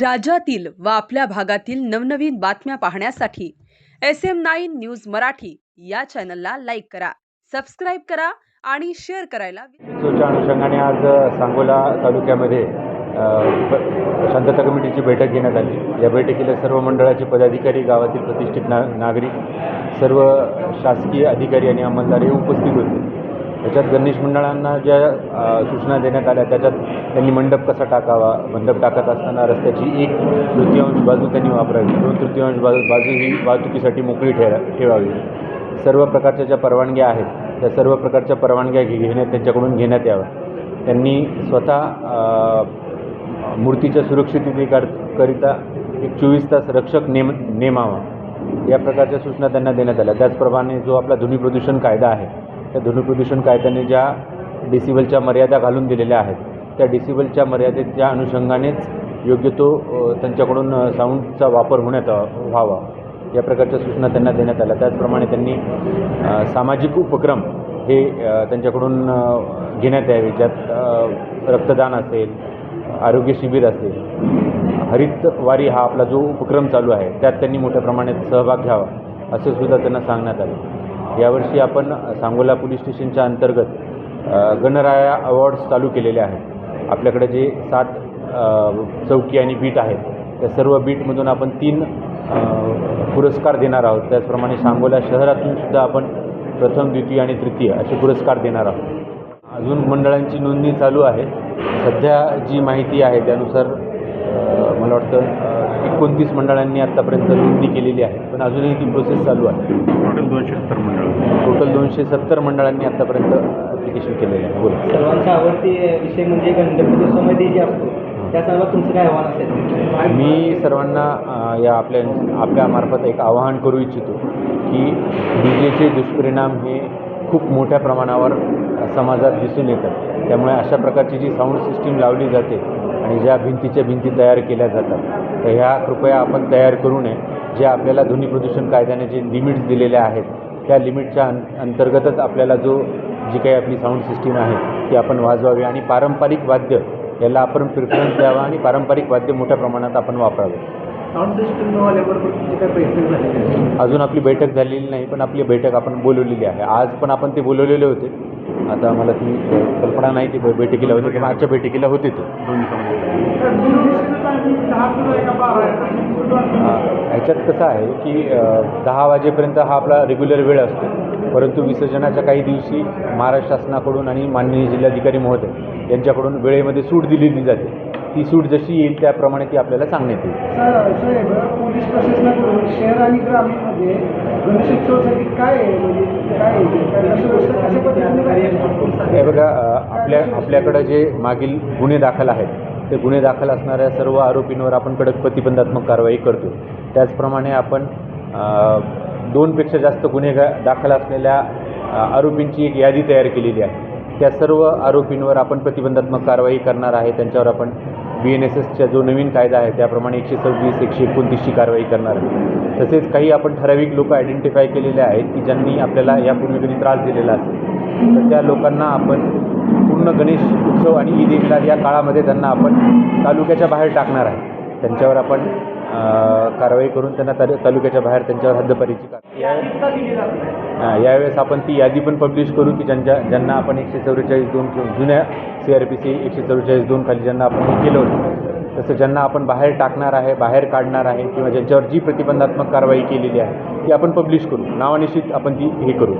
राज्यातील व आपल्या भागातील नवनवीन बातम्या पाहण्यासाठी S M nine news Marathi या चॅनलला लाईक करा सबस्क्राईब करा आणि शेअर करायला विसरू अनुषंगाने आज सांगोला तालुक्यामध्ये अ, शांतता कमिटीची बैठक घेण्यात आली. या बैठकीला सर्व मंडळाचे पदाधिकारी गावातील प्रतिष्ठित ना नागरिक सर्व शासकीय अधिकारी आणि अंमलदार हे उपस्थित होते. त्याच्यात गणेश मंडळांना ज्या सूचना देण्यात आल्या त्याच्यात त्यांनी मंडप कसा टाकावा मंडप टाकत असताना रस्त्याची एक तृतीयांश बाजू त्यांनी वापरावी. दोन तृतीयांश बाजू बाजू ही वाहतुकीसाठी मोकळी ठेवा ठेवावी. सर्व प्रकारच्या ज्या परवानग्या आहेत त्या सर्व प्रकारच्या परवानग्या घे घेण्यात त्यांच्याकडून घेण्यात याव्या. त्यांनी स्वतः मूर्तीच्या सुरक्षिततेकरिता एक चोवीस तास रक्षक नेम नेमावा. या प्रकारच्या सूचना त्यांना देण्यात आल्या. त्याचप्रमाणे जो आपला ध्वनी प्रदूषण कायदा आहे त्या ध्वनी प्रदूषण कायद्याने ज्या डेसिबलच्या मर्यादा घालून दिलेल्या आहेत त्या डेसिबलच्या मर्यादेच्या अनुषंगानेच योग्य तो त्यांच्याकडून साऊंडचा वापर होण्यात व्हावा. या प्रकारच्या सूचना त्यांना देण्यात आल्या. त्याचप्रमाणे त्यांनी सामाजिक उपक्रम हे त्यांच्याकडून घेण्यात यावे ज्यात रक्तदान असेल आरोग्य शिबिर असेल. हरितवारी हा आपला जो उपक्रम चालू आहे त्यात त्यांनी मोठ्या प्रमाणात सहभाग घ्यावा असे सुद्धा त्यांना सांगण्यात आले. यावर्षी आपण सांगोला पोलीस स्टेशनच्या अंतर्गत गणराया अवॉर्ड्स चालू केलेले आहेत. आपल्याकडे जे सात चौकी आणि बीट आहेत त्या सर्व बीटमधून आपण तीन पुरस्कार देणार आहोत. त्याचप्रमाणे सांगोला शहरातून सुद्धा आपण प्रथम द्वितीय आणि तृतीय असे पुरस्कार देणार आहोत. अजून मंडळांची नोंदणी चालू आहे. सध्या जी माहिती आहे त्यानुसार मला वाटतं एकोणतीस मंडळांनी आत्तापर्यंत नोंदणी केलेली आहे. पण अजूनही ती प्रोसेस चालू आहे. टोटल दोनशे सत्तर मंडळ. टोटल दोनशे सत्तर मंडळांनी आत्तापर्यंत ॲप्लिकेशन केलेलं आहे. बोला. सर्वांचा आवडती विषय म्हणजे गणपतीसोमध्ये जे असतो. त्या सर्वात तुमचं काय आव्हान असेल? मी सर्वांना या आपल्या आपल्यामार्फत एक आवाहन करू इच्छितो की डी जेचे दुष्परिणाम हे खूप मोठ्या प्रमाणावर समाजात दिसून येतात. त्यामुळे अशा प्रकारची जी साऊंड सिस्टीम लावली जाते आणि ज्या भिंतीच्या भिंती तयार केल्या जातात तर ह्या कृपया आपण तयार करू नये जे आपल्याला ध्वनी प्रदूषण कायद्याने जे लिमिट्स दिलेल्या आहेत त्या लिमिटच्या अं अंतर्गतच आपल्याला जो जी काही आपली साऊंड सिस्टीम आहे ती आपण वाजवावी आणि पारंपरिक वाद्य याला आपण प्रिफरन्स द्यावा आणि पारंपरिक वाद्य मोठ्या प्रमाणात आपण वापरावे. साऊंड काय पैसे झाले अजून आपली बैठक झालेली नाही पण आपली बैठक आपण बोलवलेली आहे. आज पण आपण ते बोलवलेले होते. आता मला ती कल्पना नाही ती बैठकीला होते किंवा आजच्या बैठकीला होते ते. ह्याच्यात कसं आहे की दहा वाजेपर्यंत हा आपला रेग्युलर वेळ असतो. परंतु विसर्जनाच्या काही दिवशी महाराष्ट्र शासनाकडून आणि माननीय जिल्हाधिकारी महोदय यांच्याकडून वेळेमध्ये सूट दिलेली जाते. ती सूट जशी येईल त्याप्रमाणे ती आपल्याला सांगण्यात येईल. साहेब पोलीस प्रशासनाकडून शहर आणि ग्रामीणमध्ये गणेशोत्सवासाठी काय आहे? म्हणजे काय आहे? हे बघा अ, आपल्या आपल्याकडं जे मागील गुन्हे दाखल आहेत ते गुन्हे दाखल असणाऱ्या सर्व आरोपींवर आपण कडक प्रतिबंधात्मक कारवाई करतो. त्याचप्रमाणे आपण अ, दोनपेक्षा जास्त गुन्हे गा- दाखल असलेल्या अ, आरोपींची एक यादी तयार केलेली आहे. त्या सर्व आरोपींवर आपण प्रतिबंधात्मक कारवाई करणार आहे त्यांच्यावर आपण बी एन एस एसचा जो नवीन कायदा आहे त्याप्रमाणे एकशे सव्वीस एकशे एकोणतीसची कारवाई करणार आहे. तसेच काही आपण ठराविक लोक आयडेंटिफाय केलेले आहेत की ज्यांनी आपल्याला यापूर्वी कधी त्रास दिलेला असेल. तर त्या लोकांना आपण पूर्ण गणेश उत्सव आणि ईद ए मिलाद या काळामध्ये त्यांना आपण तालुक्याच्या बाहेर टाकणार आहे. त्यांच्यावर आपण कारवाई करून त्यांना तालु तालुक्याच्या बाहेर त्यांच्यावर हद्दपारीची कार यावेळेस आपण ती यादी पण पब्लिश करू की ज्यांच्या ज्यांना आपण एकशे चौवेचाळीस दोन जुन्या सी आर पी सी एकशे चौवेचाळीस दोन खाली ज्यांना आपण हे केलं होतं तसं ज्यांना आपण बाहेर टाकणार आहे बाहेर काढणार आहे किंवा ज्यांच्यावर जी प्रतिबंधात्मक कारवाई केलेली आहे ती आपण पब्लिश करू. नावानिश्चित आपण ती हे करू.